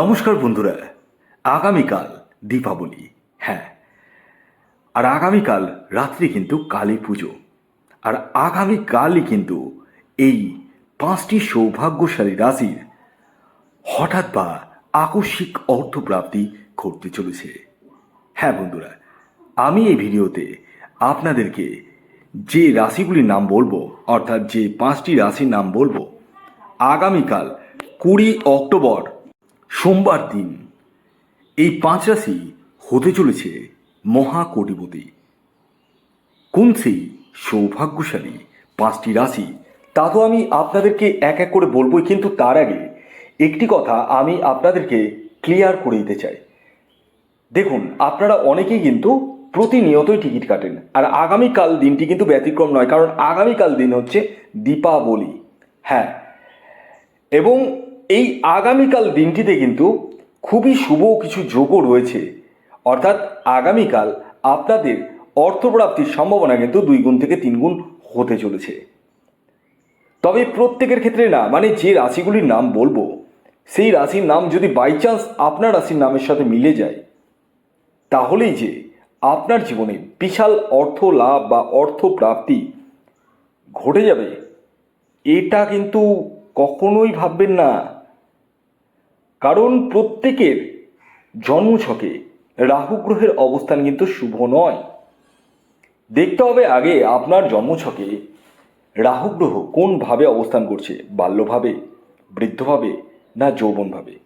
নমস্কার বন্ধুরা, আগামীকাল দীপাবলি হ্যাঁ আর আগামীকাল রাত্রি কিন্তু কালী পুজো, আর আগামীকালই কিন্তু এই পাঁচটি সৌভাগ্যশালী রাশির হঠাৎ বা আকস্মিক অর্থপ্রাপ্তি ঘটতে চলেছে। হ্যাঁ বন্ধুরা, আমি এই ভিডিওতে আপনাদেরকে যে রাশিগুলির নাম বলব, অর্থাৎ যে পাঁচটি রাশির নাম বলব, আগামীকাল কুড়ি অক্টোবর সোমবার দিন এই পাঁচ রাশি হতে চলেছে মহাকোটিপতি। কোন সেই সৌভাগ্যশালী পাঁচটি রাশি, তা তো আমি আপনাদেরকে এক এক করে বলবোই, কিন্তু তার আগে একটি কথা আমি আপনাদেরকে ক্লিয়ার করে দিতে চাই। দেখুন, আপনারা অনেকেই কিন্তু প্রতিনিয়তই টিকিট কাটেন, আর আগামীকাল দিনটি কিন্তু ব্যতিক্রম নয়, কারণ আগামীকাল দিন হচ্ছে দীপাবলি। হ্যাঁ এবং এই আগামীকাল দিনটিতে কিন্তু খুবই শুভ কিছু যোগও রয়েছে। অর্থাৎ আগামীকাল আপনাদের অর্থপ্রাপ্তির সম্ভাবনা কিন্তু দুই গুণ থেকে তিন গুণ হতে চলেছে। তবে প্রত্যেকের ক্ষেত্রে না মানে যে রাশিগুলির নাম বলব, সেই রাশির নাম যদি বাই চান্স আপনার রাশির নামের সাথে মিলে যায়, তাহলেই যে আপনার জীবনে বিশাল অর্থ লাভ বা অর্থ প্রাপ্তি ঘটে যাবে, এটা কিন্তু কখনোই ভাববেন না। কারণ প্রত্যেকের জন্মছকে রাহু গ্রহের অবস্থান কিন্তু শুভ নয়। দেখতে হবে আগে আপনার জন্মছকে রাহু গ্রহ কোনভাবে অবস্থান করছে, বাল্যভাবে, বৃদ্ধভাবে না যৌবনভাবে?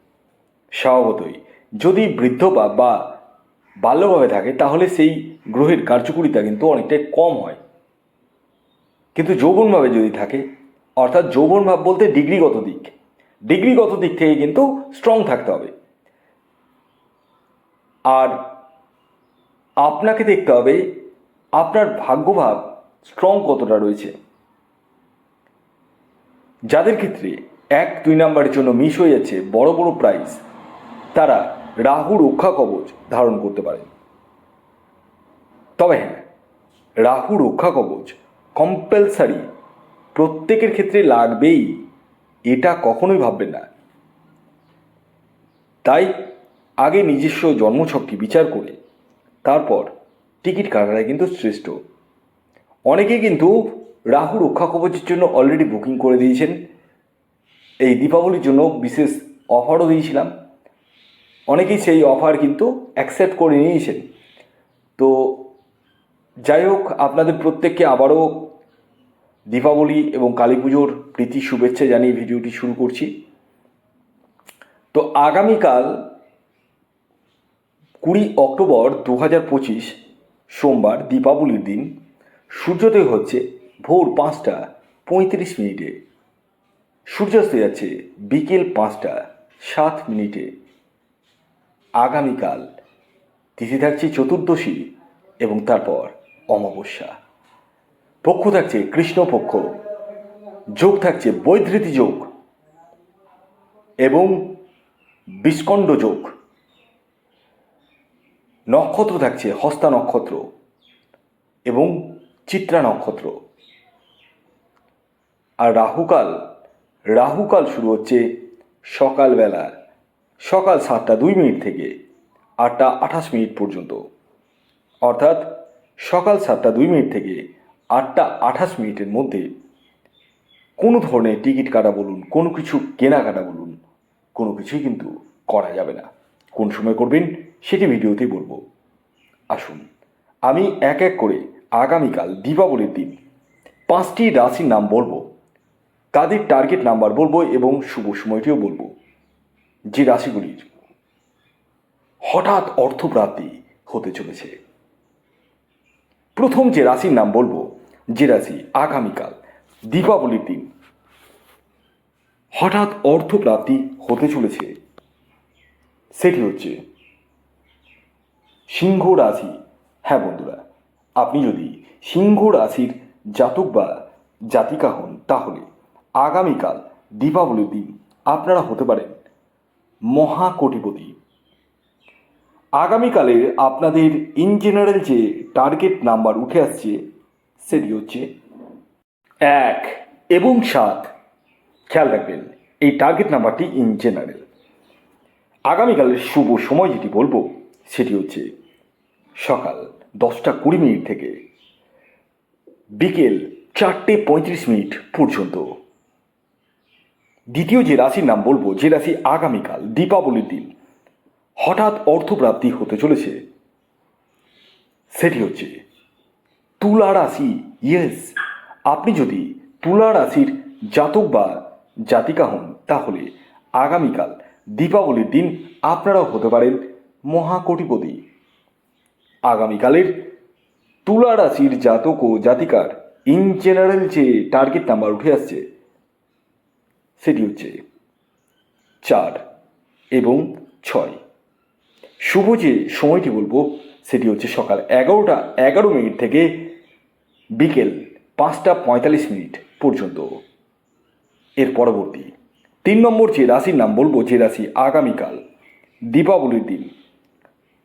স্বভাবতই যদি বৃদ্ধ বা বা বাল্যভাবে থাকে, তাহলে সেই গ্রহের কার্যকরিতা কিন্তু অনেকটাই কম হয়। কিন্তু যৌবনভাবে যদি থাকে, অর্থাৎ যৌবনভাব বলতে ডিগ্রিগত দিক ডিগ্রিগত দিক থেকে কিন্তু স্ট্রং থাকতে হবে। আর আপনাকে দেখতে হবে, আপনার ভাগ্যভাব স্ট্রং কতটা রয়েছে। যাদের ক্ষেত্রে এক, দুই নাম্বারের জন্য মিস হয়ে যাচ্ছে বড় বড় প্রাইজ তারা রাহু রক্ষা কবচ ধারণ করতে পারেন। তবে হ্যাঁ রাহু রক্ষা কবচ কম্পালসারি প্রত্যেকের ক্ষেত্রে লাগবেই। এটা কখনোই ভাববেন না। তাই আগে নিজস্ব জন্মছকটি বিচার করে, তারপর টিকিট কাটাটাই কিন্তু শ্রেষ্ঠ। অনেকে কিন্তু রাহু রক্ষা কবচের জন্য অলরেডি বুকিং করে দিয়েছেন। এই দীপাবলির জন্য বিশেষ অফারও দিয়েছিলাম। অনেকেই সেই অফার কিন্তু অ্যাকসেপ্ট করে নিয়েছেন। তো যাই হোক, আপনাদের প্রত্যেককে আবারও দীপাবলি এবং কালী পুজোর প্রীতি শুভেচ্ছা জানিয়ে ভিডিওটি শুরু করছি। তো আগামীকাল কুড়ি অক্টোবর দু হাজার পঁচিশ সোমবার দীপাবলির দিন। সূর্যোদয় হচ্ছে ভোর পাঁচটা পঁয়ত্রিশ মিনিটে। সূর্যাস্ত যাচ্ছে বিকেল পাঁচটা সাত মিনিটে। আগামীকাল তিথি থাকছে চতুর্দশী এবং তারপর অমাবস্যা। পক্ষ থাকছে কৃষ্ণপক্ষ যোগ থাকছে বৈধৃতি যোগ এবং বিস্কণ্ড যোগ। নক্ষত্র থাকছে হস্তা নক্ষত্র এবং চিত্রা নক্ষত্র। আর রাহুকাল রাহুকাল শুরু হচ্ছে সকালবেলা, সকাল সাতটা দুই মিনিট থেকে আটটা আঠাশ মিনিট পর্যন্ত। অর্থাৎ সকাল সাতটা দুই মিনিট থেকে আটটা আঠাশ মিনিটের মধ্যে কোনো ধরনের টিকিট কাটা বলুন, কোনো কিছু কেনাকাটা বলুন, কোনো কিছুই কিন্তু করা যাবে না। কোন সময় করবেন সেটি ভিডিওতেই বলব। আসুন, আমি এক এক করে আগামীকাল দীপাবলির দিন পাঁচটি রাশির নাম বলব। তাদের টার্গেট নাম্বার বলব এবং শুভ সময়টিও বলব। যে রাশিগুলির হঠাৎ অর্থপ্রাপ্তি হতে চলেছে। প্রথম যে রাশির নাম বলব, যে রাশি আগামীকাল, দীপাবলির দিন, হঠাৎ অর্থপ্রাপ্তি হতে চলেছে। সেটি হচ্ছে সিংহ রাশি। হ্যাঁ বন্ধুরা, আপনি যদি সিংহ রাশির জাতক বা জাতিকা হন, তাহলে আগামীকাল দীপাবলির দিন আপনারা হতে পারেন মহাকোটিপতি। আগামীকালের আপনাদের ইন জেনারেল যে টার্গেট নাম্বার উঠে আসছে, সেটি হচ্ছে এক এবং সাত। খেয়াল রাখবেন, এই টার্গেট নাম্বারটি ইন জেনারেল আগামীকালের শুভ সময় যেটি বলব, সেটি হচ্ছে সকাল দশটা কুড়ি মিনিট থেকে বিকেল চারটে পঁয়ত্রিশ মিনিট পর্যন্ত। দ্বিতীয় যে রাশির নাম বলব, যে রাশি আগামীকাল, দীপাবলির দিন। হঠাৎ অর্থপ্রাপ্তি হতে চলেছে। সেটি হচ্ছে, তুলা রাশি ইয়েস আপনি যদি তুলা রাশির জাতক বা জাতিকা হন, তাহলে আগামীকাল দীপাবলির দিন আপনারাও হতে পারেন মহাকটিপতি। আগামীকালের তুলা রাশির জাতক ও জাতিকার ইন জেনারেল যে টার্গেট নাম্বার উঠে আসছে, সেটি হচ্ছে চার এবং ছয়। শুভ যে সময়টি বলব, সেটি হচ্ছে সকাল এগারোটা এগারো মিনিট থেকে বিকেল পাঁচটা পঁয়তাল্লিশ মিনিট পর্যন্ত। এর পরবর্তী তিন নম্বর যে রাশির নাম বলব, যে রাশি আগামীকাল, দীপাবলির দিন,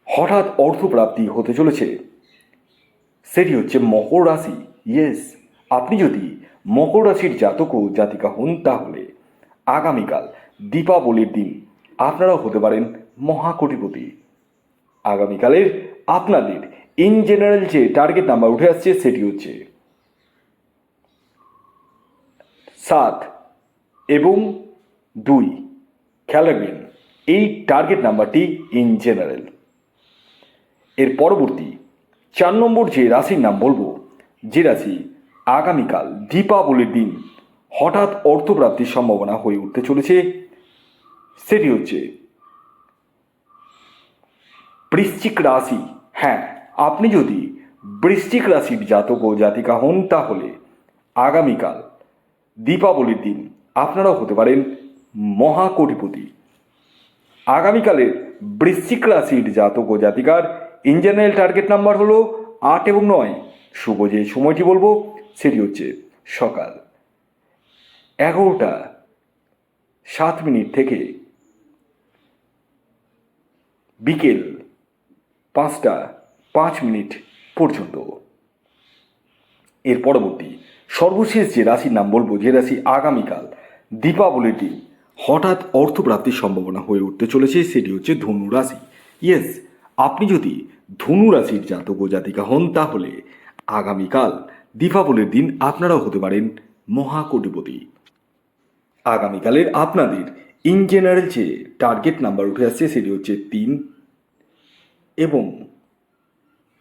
হঠাৎ অর্থপ্রাপ্তি হতে চলেছে, সেটি হচ্ছে মকর রাশি। ইয়েস আপনি যদি মকর রাশির জাতক ও জাতিকা হন, তাহলে আগামীকাল দীপাবলির দিন আপনারাও হতে পারেন মহাকটিপতি। আগামীকালের আপনাদের ইন জেনারেল যে টার্গেট নাম্বার উঠে আসছে, সেটি হচ্ছে সাত এবং দুই। খেয়াল রাখবেন, এই টার্গেট নাম্বারটি ইন জেনারেল এর পরবর্তী চার নম্বর যে রাশির নাম বলব, যে রাশি আগামীকাল দীপাবলির দিন হঠাৎ অর্থপ্রাপ্তির সম্ভাবনা হয়ে উঠতে চলেছে, সেটি হচ্ছে বৃশ্চিক রাশি। হ্যাঁ আপনি যদি বৃশ্চিক রাশির জাতক ও জাতিকা হন, তাহলে আগামীকাল দীপাবলির দিন আপনারাও হতে পারেন মহাকটিপতি। আগামীকালের বৃশ্চিক রাশির জাতক ও জাতিকার ইন জেনারেল টার্গেট নাম্বার হলো আট এবং নয়। শুভ যে সময়টি বলব, সেটি হচ্ছে সকাল। এগারোটা সাত মিনিট থেকে বিকেল পাঁচটা পাঁচ মিনিট পর্যন্ত। এর পরবর্তী সর্বশেষ যে রাশির নাম বলব, যে রাশি আগামীকাল, দীপাবলির দিন, হঠাৎ অর্থপ্রাপ্তির সম্ভাবনা হয়ে উঠতে চলেছে, সেটি হচ্ছে ধনু রাশি। ইয়েস আপনি যদি ধনু রাশির জাতক ও জাতিকা হন, তাহলে আগামীকাল দীপাবলির দিন আপনারাও হতে পারেন মহাকটিপতি। আগামীকালের আপনাদের ইন জেনারেল যে টার্গেট নাম্বার উঠে আসছে, সেটি হচ্ছে তিন এবং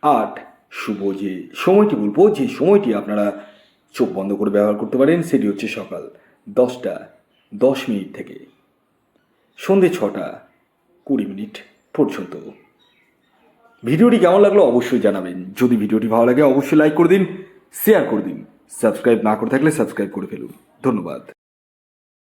আট শুভ যে সময়টি বলব, যে সময়টি আপনারা চোখ বন্ধ করে ব্যবহার করতে পারেন, সেটি হচ্ছে সকাল দশটা দশ মিনিট থেকে সন্ধে ছটা কুড়ি মিনিট পর্যন্ত। ভিডিওটি কেমন লাগল অবশ্যই জানাবেন। যদি ভিডিওটি ভালো লাগে, অবশ্যই লাইক করে দিন শেয়ার করে দিন সাবস্ক্রাইব না করে থাকলে সাবস্ক্রাইব করে ফেলুন। ধন্যবাদ।